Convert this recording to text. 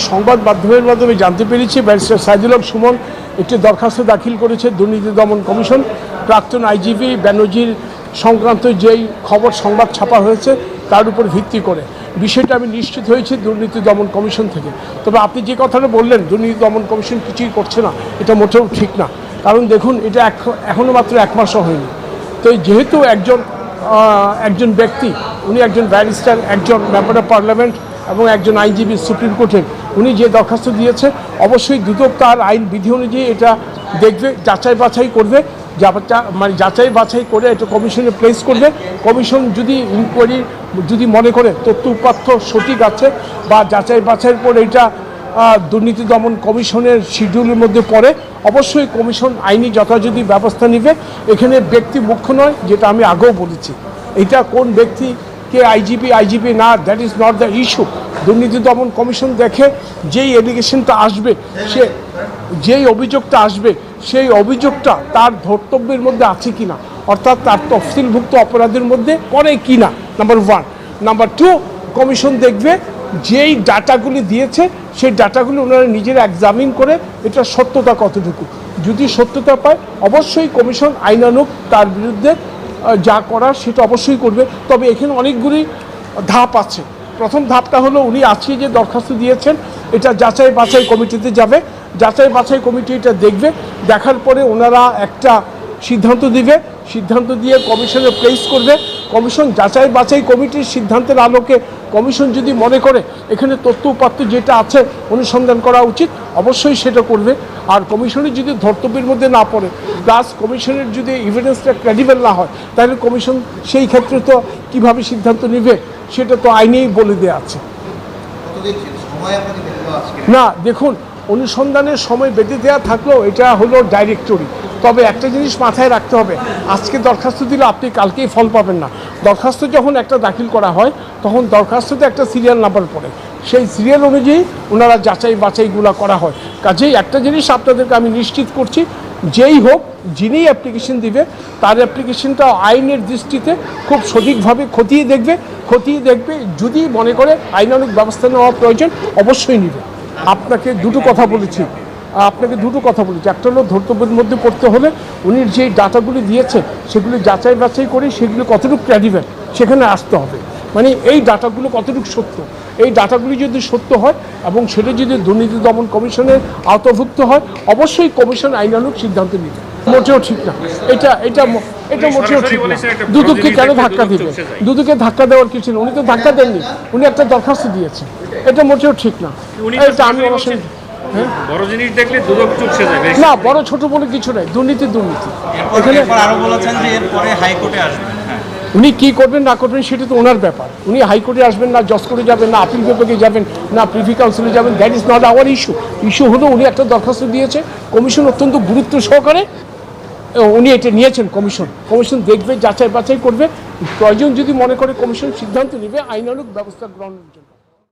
সংবাদ মাধ্যমের মাধ্যমে জানতে পেরেছি, ব্যারিস্টার সাইদুল হক সুমন একটি দরখাস্ত দাখিল করেছে দুর্নীতি দমন কমিশন। প্রাক্তন আইজিপি ব্যানার্জির সংক্রান্ত যেই খবর সংবাদ ছাপা হয়েছে, তার উপর ভিত্তি করে। বিষয়টা আমি নিশ্চিত হয়েছি দুর্নীতি দমন কমিশন থেকে। তবে আপনি যে কথাটা বললেন, দুর্নীতি দমন কমিশন কিছুই করছে না, এটা মোটেও ঠিক না। কারণ দেখুন, এটা এখ- এখনও মাত্র এক মাসও হয়নি। তো যেহেতু একজন একজন ব্যক্তি, উনি একজন ব্যারিস্টার, একজন মেম্বার অফ পার্লামেন্ট এবং একজন আইনজীবী সুপ্রিম কোর্টের, উনি যে দরখাস্ত দিয়েছে, অবশ্যই দুদক তার আইন বিধি অনুযায়ী এটা দেখবে, যাচাই বাছাই করবে মানে যাচাই বাছাই করে এটা কমিশনে প্লেস করবে। কমিশন যদি ইনকোয়ারি যদি মনে করে তথ্য উপাত্য সঠিক আছে বা যাচাই বাছাইয়ের পর এটা দুর্নীতি দমন কমিশনের শিডিউলের মধ্যে পড়ে, অবশ্যই কমিশন আইনি যথাযথ ব্যবস্থা নেবে। এখানে ব্যক্তি মুখ্য নয়, যেটা আমি আগেও বলেছি। এটা কোন ব্যক্তি কে আইজিপি আইজিপি না that is not the issue দুর্নীতি দমন কমিশন দেখে, যেই এলিগেশনটা আসবে, সে, যেই অভিযোগটা আসবে, সেই অভিযোগটা তার ধর্তব্যের মধ্যে আছে কিনা? অর্থাৎ তার তফসিলভুক্ত অপরাধের মধ্যে পড়ে কিনা? Number one number two commission দেখবে, যেই ডাটাগুলি দিয়েছে, সেই ডাটাগুলি ওনারা নিজেরা এক্সামিন করে, এটা সত্যতা কতটুকু? যদি সত্যতা পায়, অবশ্যই কমিশন আইনানুক তার বিরুদ্ধে যা করার সেটা অবশ্যই করবে। তবে এখানে অনেকগুলি ধাপ আছে। প্রথম ধাপটা হলো উনি আজকে যে দরখাস্ত দিয়েছেন, এটা যাচাই বাছাই কমিটিতে যাবে। যাচাই বাছাই কমিটি এটা দেখবে। দেখার পরে ওনারা একটা সিদ্ধান্ত দিবে। সিদ্ধান্ত দিয়ে কমিশনে প্লেস করবে। কমিশন যাচাই বাছাই কমিটির সিদ্ধান্তের আলোকে কমিশন যদি মনে করে এখানে তথ্য উপাত্ত যেটা আছে অনুসন্ধান করা উচিত অবশ্যই সেটা করবে। আর কমিশনের যদি ধর্তব্যের মধ্যে না পড়ে প্লাস কমিশনের যদি ইভিডেন্সটা ক্রেডিবল না হয় তাহলে কমিশন সেই ক্ষেত্রে তো কীভাবে সিদ্ধান্ত নেবে সেটা তো আইনেই বলে দেওয়া আছে না দেখুন অনুসন্ধানের সময় বেঁধে দেওয়া থাকলেও এটা হলো ডাইরেক্টরি তবে একটা জিনিস মাথায় রাখতে হবে। আজকে দরখাস্ত দিলে, আপনি কালকেই ফল পাবেন না। দরখাস্ত যখন একটা দাখিল করা হয়, তখন দরখাস্ততে একটা সিরিয়াল নাম্বার পড়ে। সেই সিরিয়াল অনুযায়ী ওনারা যাচাই বাছাইগুলো করা হয়। কাজেই একটা জিনিস আপনাদেরকে আমি নিশ্চিত করছি, যেই হোক, যিনি অ্যাপ্লিকেশন দিবে, তার অ্যাপ্লিকেশনটা আইনের দৃষ্টিতে খুব সঠিকভাবে খতিয়ে দেখবে। খতিয়ে দেখবে, যদি মনে করে আইনানুক ব্যবস্থা নেওয়া প্রয়োজন, অবশ্যই নেবে। আপনাকে দুটো কথা বলেছি। আপনাকে দুটো কথা বলেছি। একটা হলো ধর্তব্যের মধ্যে পড়তে হলে উনি যে ডাটাগুলি দিয়েছে সেগুলি যাচাই বাছাই করে সেগুলি কতটুকু ক্রেডিবল সেখানে আসতে হবে। মানে এই ডাটাগুলো কতটুকু সত্য? এই ডাটাগুলি যদি সত্য হয় এবং সেটা যদি দুর্নীতি দমন কমিশনের আওতাভুক্ত হয় অবশ্যই কমিশন আইনানুক সিদ্ধান্ত নিবে। মোটেও ঠিক না। এটা এটা এটা মোটেও ঠিক না। দুদুকে কেন ধাক্কা দিবে? দুদুকে ধাক্কা দেওয়ার কিছু নেই। উনি তো ধাক্কা দেননি। উনি একটা দরখাস্ত দিয়েছে এটা মোটেও ঠিক না। এটা আমি অবশ্যই বড় জিনিস দেখলে দুদক চুপসে যাবে না বড় ছোট বলে কিছু নাই দুর্নীতি দুর্নীতি। এখানে আরও বলেছেন যে এরপরে হাইকোর্টে আসবেন হ্যাঁ। উনি কি করবেন না করবেন সেটা তো ওনার ব্যাপার। উনি হাইকোর্টে আসবেন না জজ কোর্টে যাবেন না আপিল বিভাগে যাবেন না প্রিভি কাউন্সিলে যাবেন that is not our issue issue হলো উনি একটা দরখাস্ত দিয়েছে কমিশন অত্যন্ত গুরুত্ব সহকারে উনি এটা নিয়েছেন কমিশন। কমিশন দেখবে যাচাই বাছাই করবে। প্রয়োজন যদি মনে করে কমিশন সিদ্ধান্ত নেবে আইনানুক ব্যবস্থা গ্রহণের জন্য।